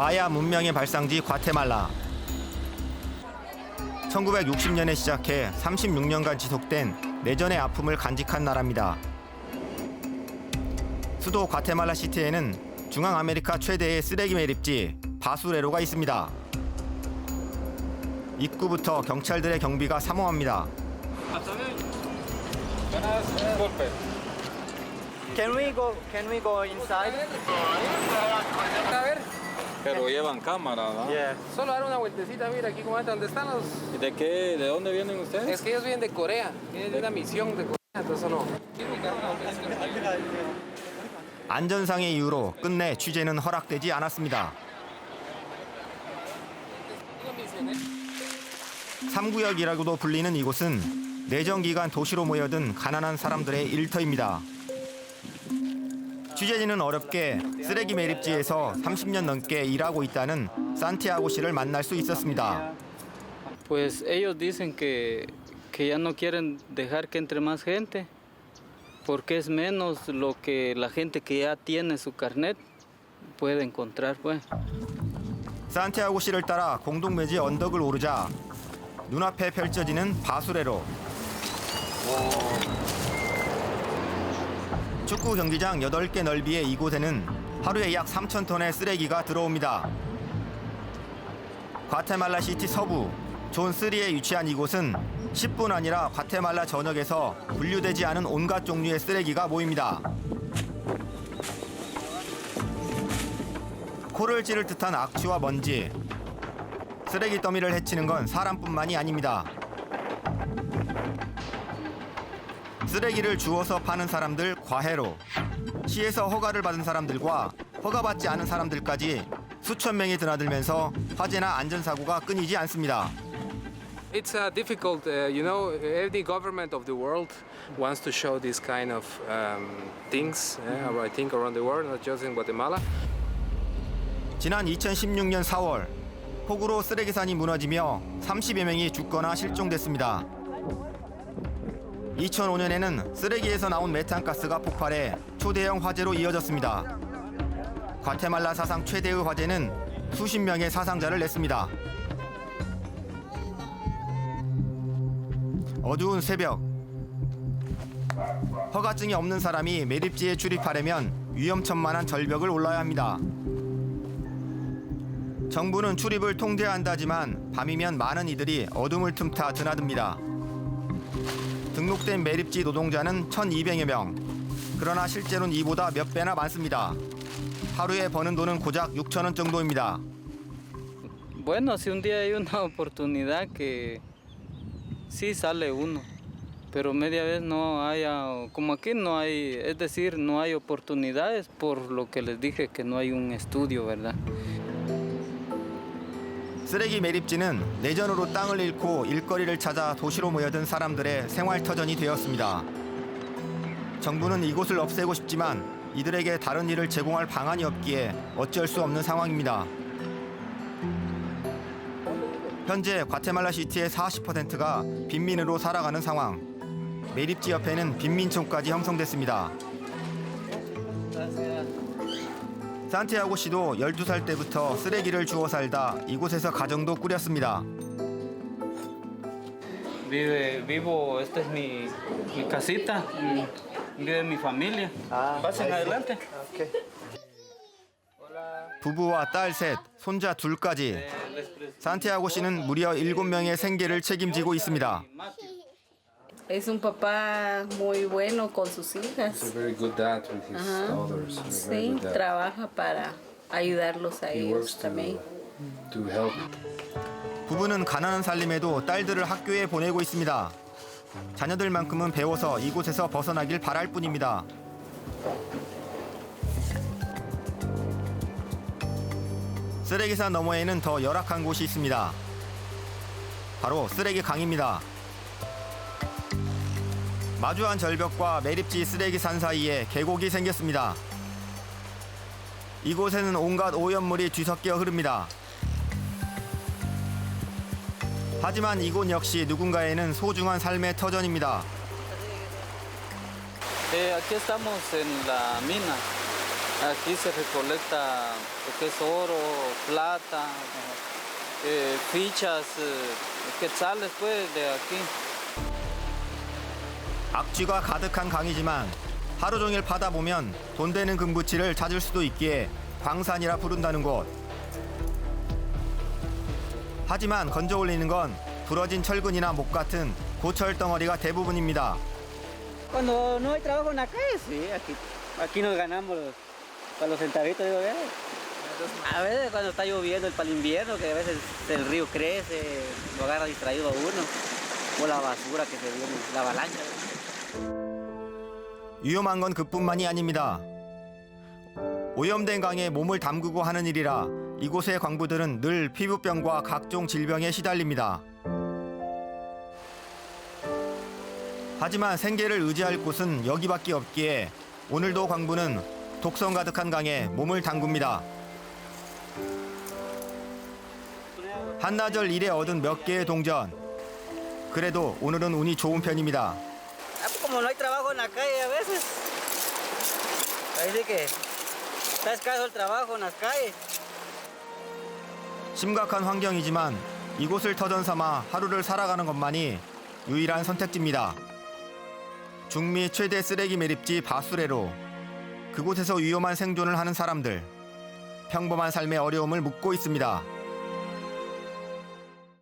마야 문명의 발상지 과테말라. 1960년에 시작해 36년간 지속된 내전의 아픔을 간직한 나라입니다. 수도 과테말라 시티에는 중앙 아메리카 최대의 쓰레기 매립지 바수레로가 있습니다. 입구부터 경찰들의 경비가 삼엄합니다. Can we go? Can we go inside? Pero llevan cámara, ¿no? Yeah. Solo dar una vueltecita, mira aquí como donde están los... ¿Y ¿De qué? ¿De dónde vienen ustedes? Es que ellos vienen de Corea, vienen de una misión de Corea, entonces solo... 안전상의 이유로 끝내 취재는 허락되지 않았습니다. 3구역이라고도 불리는 이곳은 내전 기간 도시로 모여든 가난한 사람들의 일터입니다. 취재진은 어렵게 쓰레기 매립지에서 30년 넘게 일하고 있다는 산티아고 씨를 만날 수 있었습니다. Pues ellos dicen que, que ya no quieren dejar que entre más gente, porque es menos lo que la gente que ya tiene su carnet puede encontrar, pues. 산티아고 씨를 따라 공동묘지 언덕을 오르자 눈앞에 펼쳐지는 바수레로. 축구 경기장 8개 넓이의 이곳에는 하루에 약 3천 톤의 쓰레기가 들어옵니다. 과테말라 시티 서부 존 3에 위치한 이곳은 10분 아니라 과테말라 전역에서 분류되지 않은 온갖 종류의 쓰레기가 모입니다. 코를 찌를 듯한 악취와 먼지. 쓰레기 더미를 해치는 건 사람뿐만이 아닙니다. 쓰레기를 주워서 파는 사람들 과해로 시에서 허가를 받은 사람들과 허가받지 않은 사람들까지 수천 명이 드나들면서 화재나 안전사고가 끊이지 않습니다. It's uh, difficult, uh, you know, every government of the world wants to show this kind of um, things, uh, I think around the world, not just in Guatemala. 지난 2016년 4월 폭우로 쓰레기산이 무너지며 30여 명이 죽거나 실종됐습니다. 2005년에는 쓰레기에서 나온 메탄가스가 폭발해 초대형 화재로 이어졌습니다. 과테말라 사상 최대의 화재는 수십 명의 사상자를 냈습니다. 어두운 새벽 허가증이 없는 사람이 매립지에 출입하려면 위험천만한 절벽을 올라야 합니다. 정부는 출입을 통제한다지만 밤이면 많은 이들이 어둠을 틈타 드나듭니다. 등록된 매립지 노동자는 1,200여 명. 그러나 실제로는 이보다 몇 배나 많습니다. 하루에 버는 돈은 고작 6천 원 정도입니다. Bueno, si un día hay una oportunidad que sí sale uno, pero media vez no haya, como aquí no hay, es decir, no hay oportunidades por lo que les dije que no hay un estudio, ¿verdad? 쓰레기 매립지는 내전으로 땅을 잃고 일거리를 찾아 도시로 모여든 사람들의 생활 터전이 되었습니다. 정부는 이곳을 없애고 싶지만 이들에게 다른 일을 제공할 방안이 없기에 어쩔 수 없는 상황입니다. 현재 과테말라 시티의 40%가 빈민으로 살아가는 상황. 매립지 옆에는 빈민촌까지 형성됐습니다. 산티아고 씨도 12살 때부터 쓰레기를 주워 살다 이곳에서 가정도 꾸렸습니다. Vive, vivo, esta es mi, mi casita, mm, vive mi familia. Ah, Pasen adelante. 부부와 딸 셋, 손자 둘까지 산티아고 씨는 무려 7명의 생계를 책임지고 있습니다. Es un papá muy bueno con sus He's hijas. a very good dad with his Ajá. daughters. a very Sí, good dad. trabaja para ayudarlos a He ellos works to, también. to help 부부는 가난한 살림에도 딸들을 학교에 보내고 있습니다. 자녀들만큼은 배워서 이곳에서 벗어나길 바랄 뿐입니다. 쓰레기산 너머에는 더 열악한 곳이 있습니다. 바로 쓰레기 강입니다. 마주한 절벽과 매립지 쓰레기산 사이에 계곡이 생겼습니다. 이곳에는 온갖 오염물이 뒤섞여 흐릅니다. 하지만 이곳 역시 누군가에는 소중한 삶의 터전입니다. Eh, eh, eh. 악취가 가득한 강이지만 하루 종일 파다 보면 돈 되는 금붙이를 찾을 수도 있기에 광산이라 부른다는 곳. 하지만 건져 올리는 건 부러진 철근이나 목 같은 고철 덩어리가 대부분입니다. Cuando no hay trabajo en la calle, sí, aquí, aquí nos ganamos los, para los centavitos, digo, ya. A veces cuando está lloviendo para el invierno, que a veces el río crece, lo agarra distraído a uno, o la basura que se viene, la avalancha. 위험한 건 그뿐만이 아닙니다. 오염된 강에 몸을 담그고 하는 일이라 이곳의 광부들은 늘 피부병과 각종 질병에 시달립니다. 하지만 생계를 의지할 곳은 여기밖에 없기에 오늘도 광부는 독성 가득한 강에 몸을 담굽니다. 한나절 일에 얻은 몇 개의 동전. 그래도 오늘은 운이 좋은 편입니다. Como no hay trabajo en la calle a veces, sí que está escaso el trabajo en las calles. 심각한 환경이지만 이곳을 터전 삼아 하루를 살아가는 것만이 유일한 선택지입니다. 중미 최대 쓰레기 매립지 바수레로 그곳에서 위험한 생존을 하는 사람들 평범한 삶의 어려움을 묻고 있습니다.